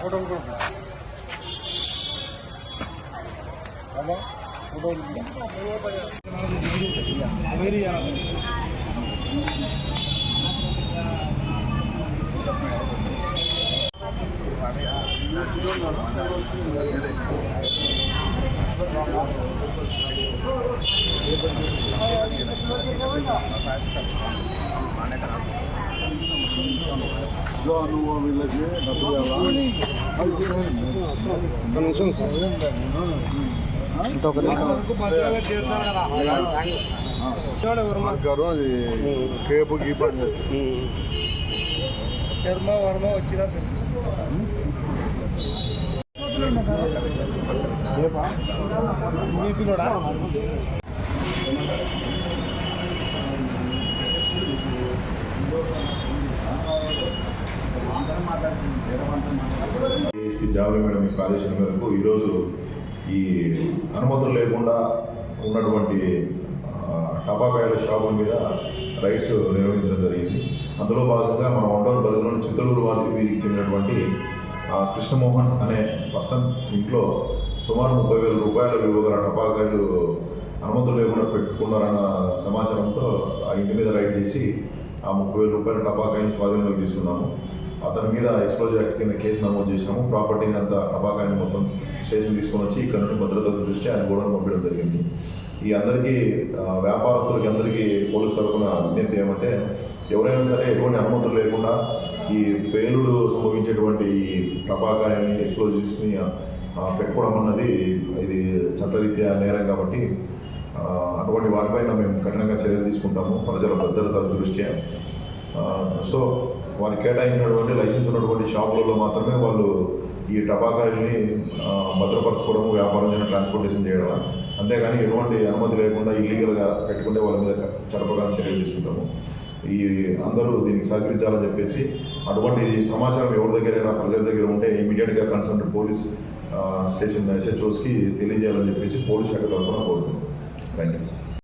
ఫోటోలు కూడా అలా ఫోటోలు जो నువ్వు వీళ్ళకి డబ్బులు ఇవ్వాలా? అది చేయండి. గారు అది కేపు గీపు అని చెప్పి. శర్మ వర్మ వచ్చిన రేపా? ఏఎస్పీ మేడం యొక్క ఆదేశం మేరకు ఈరోజు ఈ అనుమతులు లేకుండా ఉన్నటువంటి టపాకాయల షాపుల మీద రైడ్స్ నిర్వహించడం జరిగింది. అందులో భాగంగా మన వండూరు పరిధిలోని చిత్తలూరు వారి వీధికి చెందినటువంటి ఆ, కృష్ణమోహన్ అనే పర్సన్ ఇంట్లో సుమారు ముప్పై వేల రూపాయల విలువ గల టపాకాయలు అనుమతులు లేకుండా పెట్టుకున్నారన్న సమాచారంతో ఆ ఇంటి మీద రైడ్ చేసి ఆ ముప్పై వేల రూపాయల టపాకాయలు స్వాధీనంలోకి తీసుకున్నాము. అతని మీద ఎక్స్ప్లోజ్ యాక్ట్ కింద కేసు నమోదు చేశాము. ప్రాపర్టీని అంతా టపాకాయని మొత్తం స్టేషన్ తీసుకొని వచ్చి ఇక్కడ నుండి భద్రత దృష్టి ఆయన గోడౌన్ పంపించడం జరిగింది. ఈ అందరికీ వ్యాపారస్తులకి అందరికీ పోలీసు తరఫున విజ్ఞప్తి ఏమంటే ఎవరైనా సరే ఎటువంటి అనుమతులు లేకుండా ఈ పేలుడు సంభవించేటువంటి ఈ టపాకాయని ఎక్స్ప్లోజివ్స్ని పెట్టుకోవడం అన్నది ఇది చట్టరీత్యా నేరం కాబట్టి అటువంటి వారిపైన మేము కఠినంగా చర్యలు తీసుకుంటాము. ప్రజల భద్రత దృష్ట్యా. సో వారు కేటాయించినటువంటి లైసెన్స్ ఉన్నటువంటి షాపులలో మాత్రమే వాళ్ళు ఈ టపాకాయల్ని భద్రపరచుకోవడం వ్యాపారం చేయడం ట్రాన్స్పోర్టేషన్ చేయడం అంతేగాని ఎటువంటి అనుమతి లేకుండా ఇల్లీగల్గా పెట్టుకుంటే వాళ్ళ మీద చడపగా చర్యలు తీసుకుంటాము. ఈ అందరూ దీనికి సహకరించాలని చెప్పేసి అటువంటి సమాచారం ఎవరి దగ్గరైనా ప్రజల దగ్గర ఉంటే ఇమీడియట్గా కన్సల్ట్ పోలీస్ స్టేషన్ స్టేషన్ ఎస్హెచ్ఓస్కి తెలియజేయాలని చెప్పేసి పోలీస్ శాఖ తరఫున కోరుతున్నాం. പറ്റും